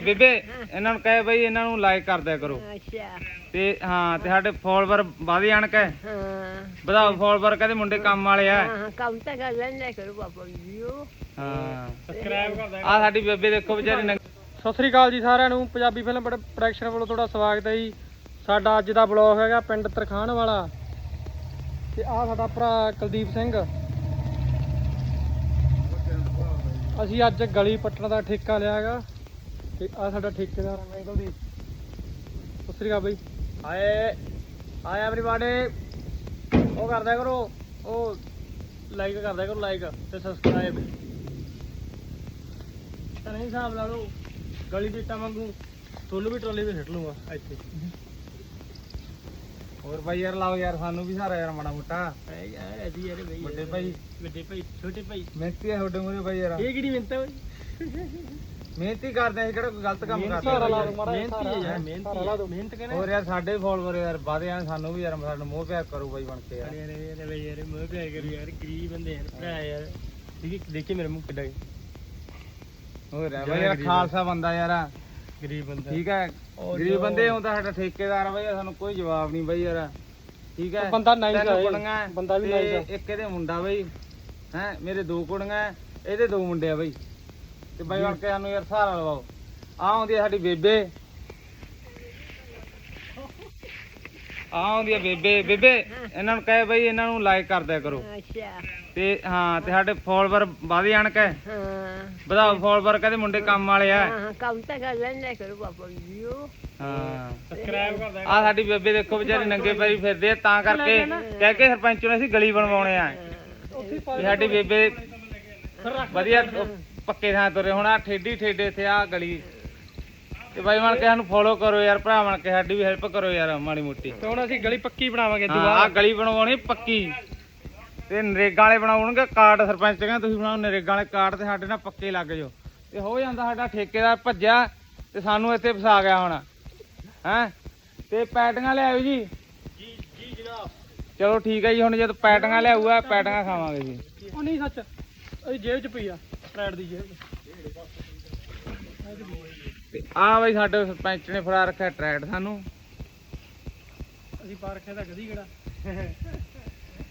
ਬੇਬੇ ਇਹਨਾਂ ਨੂੰ ਕਹੇ ਬਈ ਇਹਨਾਂ ਨੂੰ ਲਾਈਕ ਕਰ ਦਿਆ ਕਰੋ। ਅੱਛਾ। ਤੇ ਹਾਂ ਤੇ ਸਾਡੇ ਫੋਲੋਵਰ ਵਧ ਜਾਣ ਕਹੇ ਹਾਂ। ਵਧਾਓ ਫੋਲੋਵਰ ਕਹਿੰਦੇ ਮੁੰਡੇ ਕੰਮ ਵਾਲੇ ਆ। ਹਾਂ ਕੰਮ ਤਾਂ ਕਰ ਲੈਂਦਾ ਕਰੋ ਬਾਬਾ ਜੀ ਉਹ। ਹਾਂ। ਸਬਸਕ੍ਰਾਈਬ ਕਰ ਦਿਆ ਆ ਸਾਡੀ ਬੇਬੇ ਦੇਖੋ ਵਿਚਾਰੀ ਨੰਗੀ ਸਤਿ ਸ੍ਰੀ ਅਕਾਲ ਜੀ ਸਾਰਿਆਂ ਨੂੰ ਪੰਜਾਬੀ ਫਿਲਮ ਪ੍ਰੋ- ਪ੍ਰੋਡਕਸ਼ਨ ਵੱਲੋਂ ਤੁਹਾਡਾ ਸਵਾਗਤ ਹੈ ਜੀ। ਸਾਡਾ ਅੱਜ ਦਾ ਬਲੌਗ ਹੈਗਾ ਪਿੰਡ ਤਰਖਾਣ ਵਾਲਾ। ਤੇ ਆ ਸਾਡਾ ਭਰਾ ਕੁਲਦੀਪ ਸਿੰਘ। ਅਸੀਂ ਅੱਜ ਗਲੀ ਪੱਟਣ ਦਾ ਠੇਕਾ ਲਿਆ ਹੈਗਾ। ਤੇ ਆ ਸਾਡਾ ਠੇਕੇਦਾਰ ਮੈਂਗਲ ਦੀ ਸਤਿ ਸ੍ਰੀ ਅਕਾਲ ਬਈ। ਹਾਏ ਹਾਏ ਐਵਰੀਬਾਡੀ ਉਹ ਕਰਦਾ ਕਰੋ ਉਹ ਲਾਈਕ ਕਰਦਾ ਕਰੋ ਲਾਈਕ ਤੇ ਸਬਸਕ੍ਰਾਈਬ ਤਾਂ ਨਹੀਂ ਹਿਸਾਬ ਲਾ ਲਓ ਗਲੀ ਦੀ ਟਾ ਵਾਂਗੂ ਤੁਹਾਨੂੰ ਵੀ ਟਰਾਲੀ ਤੇ ਸਿੱਟ ਲੂੰਗਾ ਇੱਥੇ। ਹੋਰ ਭਾਈ ਯਾਰ ਲਾਓ ਯਾਰ ਸਾਨੂੰ ਵੀ ਸਾਰਾ ਯਾਰ ਮਾੜਾ ਮੋਟਾ। ਐ ਯਾਰ ਬਈ। ਵੱਡੇ ਭਾਈ। ਵੱਡੇ ਭਾਈ ਛੋਟੇ ਭਾਈ। ਮਿਹਨਤੀ ਹੈ ਤੁਹਾਡੇ ਮੂਰੇ ਭਾਈ ਯਾਰ। ਇਹ ਕਿਹੜੀ ਮਿੰਤਾ ਓਏ ਮਿਹਨਤੀ ਕਰਦੇ ਆ ਕਿਹੜਾ ਕੋਈ ਗਲਤ ਕੰਮ ਕਰਦੇ ਮਾੜਾ ਮਿਹਨਤੀ ਹੈ ਯਾਰ ਦੋ ਮਿਹਨਤ ਕਹਿੰਦੇ ਹੋਰ ਯਾਰ ਸਾਡੇ ਫੋਲੋਵਰ ਯਾਰ ਵਧ ਸਾਨੂੰ ਵੀ ਯਾਰ ਸਾਨੂੰ ਮੋਹ ਪਿਆਰ ਕਰੋ ਬਾਈ ਬਣ ਕੇ ਯਾਰ। ਯਾਰ ਬਈ ਯਾਰ ਮੋਹ ਪਿਆ ਕਰੂ ਯਾਰ ਗਰੀਬ ਬੰਦੇ ਯਾਰ ਭਰਾ ਯਾਰ। ਦੇਖੀ ਦੇਖੀ ਮੇਰੇ ਮੂੰਹ ਕਿੱਡਾ ਹੋਰ ਯਾਰ ਬਾਈ ਯਾਰ ਖਾਲਸਾ ਬੰਦਾ ਯਾਰ। ਗਰੀਬ ਬੰਦਾ। ਠੀਕ ਹੈ ਗਰੀਬ ਬੰਦੇ ਹੁੰਦਾ ਸਾਡਾ ਠੇਕੇਦਾਰ ਆ ਬਈ ਸਾਨੂੰ ਕੋਈ ਜਵਾਬ ਨਹੀਂ ਬਈ ਯਾਰ। ਠੀਕ ਹੈ ਬੰਦਾ ਆ ਇਹ, ਕੁੜੀਆਂ ਬੰਦਾ ਵੀ nice ਆ। ਇੱਕ ਇਹਦੇ ਮੁੰਡਾ ਬਈ। ਹੈ ਮੇਰੇ ਦੋ ਕੁੜੀਆਂ ਇਹਦੇ ਦੋ ਮੁੰਡੇ ਆ ਬਈ। ਤੇ ਬਾਈ ਬਣ ਕੇ ਸਾਨੂੰ ਯਾਰ ਸਹਾਰਾ ਲਵਾਓ। ਆ ਆਉਂਦੀ ਆ ਸਾਡੀ ਬੇਬੇ। ਆ ਆਉਂਦੀ ਆ ਬੇਬੇ। ਬੇਬੇ ਇਹਨਾਂ ਨੂੰ ਕਹੇ ਬਈ ਇਹਨਾਂ ਨੂੰ ਲਾਈਕ ਕਰ ਦਿਆ ਕਰੋ। ਅੱਛਾ। ਤੇ ਹਾਂ ਤੇ ਸਾਡੇ ਫੋਲੋਵਰ ਵਧ ਜਾਣ ਕਹੇ ਹਾਂ। ਵਧਾਓ ਫੋਲੋਵਰ ਕਹਿੰਦੇ ਮੁੰਡੇ ਕੰਮ ਵਾਲੇ ਆ। ਹਾਂ ਕੰਮ ਤਾਂ ਕਰ ਲੈਂਦਾ ਕਰੋ ਬਾਬਾ ਜੀ ਉਹ। ਹਾਂ। ਸਬਸਕ੍ਰਾਈਬ ਕਰਦਾ ਆ ਸਾਡੀ ਬੇਬੇ ਦੇਖੋ ਵਿਚਾਰੀ ਨੰਗੇ ਪੈਰੀ ਫਿਰਦੇ ਆ ਤਾਂ ਕਰਕੇ ਕਹਿ ਕੇ ਸਰਪੰਚ ਨੂੰ ਅਸੀਂ ਗਲੀ ਬਣਵਾਉਣੇ ਆ। ਸਾਡੀ ਬੇਬੇ ਵਧੀਆ ਪੱਕੇ ਥਾਂ ਤੁਰੇ। ਹੁਣ ਆ ਠੇਡੀ ਠੇਡੇ ਇੱਥੇ ਆ ਗਲੀ। ਤੇ ਬਾਈ ਬਣ ਕੇ ਸਾਨੂੰ ਫੋਲੋ ਕਰੋ ਯਾਰ ਭਰਾ ਬਣ ਕੇ ਸਾਡੀ ਵੀ ਹੈਲਪ ਕਰੋ ਯਾਰ ਮਾੜੀ ਮੋਟੀ। ਤੇ ਹੁਣ ਅਸੀਂ ਗਲੀ ਪੱਕੀ ਬਣਾਵਾਂਗੇ ਹਾਂ ਆ ਦੁਬਾਰਾ ਗਲੀ ਬਣਵਾਉਣੀ ਪੱਕੀ। ਤੇ ਨਰੇਗਾ ਵਾਲੇ ਬਣਾਉਣਗੇ ਕਾਰਡ ਸਰਪੰਚ ਕਹਿੰਦਾ ਤੁਸੀਂ ਬਣਾਓ ਨਰੇਗਾ ਵਾਲੇ ਕਾਰਡ ਤੇ ਸਾਡੇ ਨਾਲ ਪੱਕੇ ਲੱਗ ਜਾਓ। ਤੇ ਹੋ ਜਾਂਦਾ ਸਾਡਾ ਠੇਕੇਦਾਰ ਭੱਜਿਆ ਤੇ ਸਾਨੂੰ ਇੱਥੇ ਫਸਾ ਗਿਆ ਹੁਣ। ਹੈ? ਤੇ ਪੈਟੀਆਂ ਲਿਆਓ ਜੀ ਜੀ। ਜੀ ਜਨਾਬ ਚਲੋ ਠੀਕ ਹੈ ਜੀ ਹੁਣ ਜਦ ਪੈਟੀਆਂ ਲਿਆਊਗਾ ਪੈਟੀਆਂ ਖਾਵਾਂਗੇ ਜੀ। ਉਹ ਨਹੀਂ ਸੱਚ ਉਹ ਜੇਬ ਚ ਪਈ ਆ। ਦੀ ਤੇ ਆ ਬਈ ਸਾਡੇ ਸਰਪੰਚ ਨੇ ਫੜਾ ਰੱਖਿਆ ਟਰੈਕਟ ਸਾਨੂੰ। ਅਸੀਂ ਪਾ ਰੱਖਿਆ ਤਾਂ ਗਦੀ ਕਿਹੜਾ?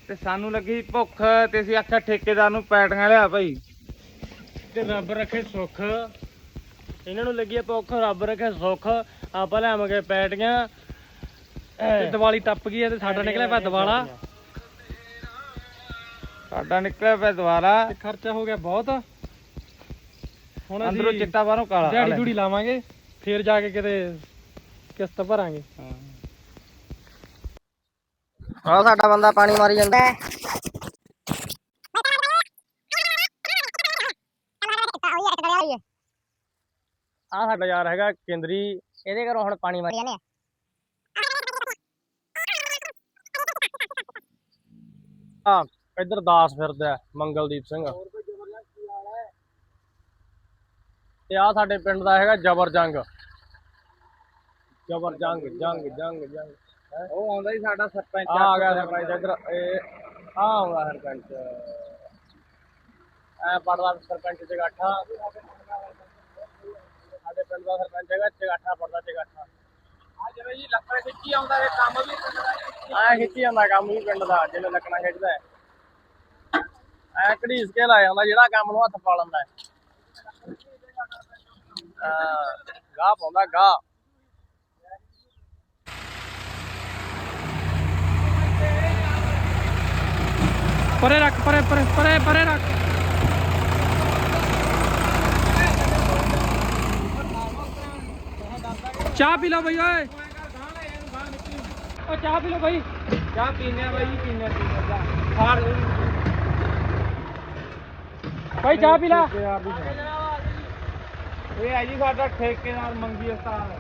ਤੇ ਸਾਨੂੰ ਲੱਗੀ ਭੁੱਖ ਤੇ ਅਸੀਂ ਆਖਿਆ ਠੇਕੇਦਾਰ ਨੂੰ ਪੈਟੀਆਂ ਲਿਆ ਭਾਈ ਤੇ ਰੱਬ ਰੱਖੇ ਸੁੱਖ। ਇਹਨਾਂ ਨੂੰ ਲੱਗੀ ਭੁੱਖ ਰੱਬ ਰੱਖੇ ਸੁੱਖ। ਆਪਾਂ ਲਿਆਵਾਂਗੇ ਪੈਟੀਆਂ। ਤੇ ਦੀਵਾਲੀ ਟੱਪ ਗਈ ਤੇ ਸਾਡਾ ਨਿਕਲਿਆ ਪਿਆ ਦਿਵਾਲਾ ਸਾਡਾ ਨਿਕਲਿਆ ਪਿਆ ਦੁਬਾਰਾ। ਤੇ ਖਰਚਾ ਹੋ ਗਿਆ ਬਹੁਤ। ਹੁਣ ਅੰਦਰੋਂ ਅਸੀਂ ਚਿੱਟਾ ਬਾਹਰੋਂ ਕਾਲਾ ਦਿਹਾੜੀ ਦੂੜੀ ਲਾਵਾਂਗੇ ਫੇਰ ਜਾ ਕੇ ਕਿਤੇ ਕਿਸ਼ਤ ਭਰਾਂਗੇ ਹਾਂ। ਹਾਂ ਸਾਡਾ ਬੰਦਾ ਪਾਣੀ ਮਾਰੀ ਜਾਂਦਾ ਹੈ। ਆ ਸਾਡਾ ਯਾਰ ਹੈਗਾ ਕੇਂਦਰੀ ਇਹਦੇ ਘਰੋਂ ਹੁਣ ਪਾਣੀ ਮਾਰੀ ਜਾਂਦੇ ਆ ਆ ਇੱਧਰ ਦਾਸ ਫਿਰਦਾ ਹੈ, ਮੰਗਲਦੀਪ ਸਿੰਘ ਤੇ ਆ ਸਾਡੇ ਪਿੰਡ ਦਾ ਹੈਗਾ ਜਬਰ ਜੰਗ। ਜਬਰ ਜੰਗ ਜੰਗ ਜੰਗ ਜੰਗ? ਉਹ ਆਉਂਦਾ ਹੀ ਸਾਡਾ ਸਰਪੰਚ ਆ ਆ ਗਿਆ ਸਰਪੰਚ ਇੱਧਰ। ਇਹ ਆ ਆਉਂਦਾ ਸਰਪੰਚ। ਐ ਪੜਦਾ ਸਰਪੰਚ ਜਗਾਠਾ ਸਾਡੇ ਪਿੰਡ ਦਾ ਸਰਪੰਚ ਹੈਗਾ ਜਗਾਠਾ ਪੜਦਾ ਜਗਾਠਾ ਆ ਜਿਵੇਂ ਜੀ ਲੱਕੜ ਖਿੱਚੀ ਆਉਂਦਾ ਇਹ ਕੰਮ ਵੀ ਐ ਖਿੱਚੀ ਜਾਂਦਾ ਕੰਮ ਵੀ ਪਿੰਡ ਦਾ ਜਿਵੇਂ ਲੱਕਣਾ ਖਿੱਚਦਾ। ਐ ਘੜੀਸ ਕੇ ਲਾ ਜਾਂਦਾ ਜਿਹੜਾ ਕੰਮ ਨੂੰ ਹੱਥ ਪਾ ਲੈਂਦਾ। ਗਾਹ ਪਾਉਂਦਾ ਗਾਹ ਪਰੇ ਰੱਖ ਪਰੇ ਪਰੇ ਪਰੇ ਪਰੇ ਰੱਖ ਚਾਹ ਪੀ ਲਓ ਬਈ ਓਏ ਓ ਚਾਹ ਪੀ ਲਓ ਬਈ ਚਾਹ ਪੀਨੇ ਆ ਬਾਈ ਜੀ ਪੀਨੇ ਆ, ਪੀਨੇ ਆ ਚਾਹ ਫਾੜ ਬਈ ਚਾਹ ਪੀ ਲਾ ਇਹ ਹੈ ਜੀ ਸਾਡਾ ਠੇਕੇਦਾਰ ਮੰਗੀ ਉਸਤਾਦ।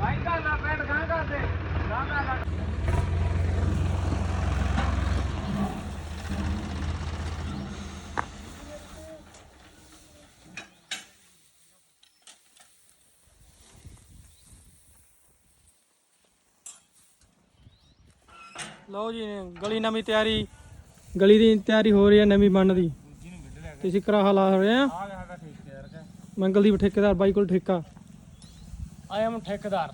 ਭਾਈ ਦਾ ਨਾ ਬੈਠ ਗਾਂ ਕਰਦੇ। ਗਾਂ ਦਾ ਲਓ ਜੀ, ਗਲੀ ਨਵੀਂ ਤਿਆਰੀ। ਗਲੀ ਦੀ ਤਿਆਰੀ ਹੋ ਰਹੀ ਹੈ ਨਵੀਂ ਬਣਨ ਦੀ। ਤੇ ਅਸੀਂ ਕਰਾਹਾ ਲਾ ਰਹੇ ਆ? ਆ ਗਿਆ ਸਾਡਾ ਠੇਕੇਦਾਰ ਕਾ ਮੰਗਲ ਠੇਕੇਦਾਰ ਬਾਈ ਕੋਲ ਠੇਕਾ। ਆਈ ਐਮ ਠੇਕੇਦਾਰ।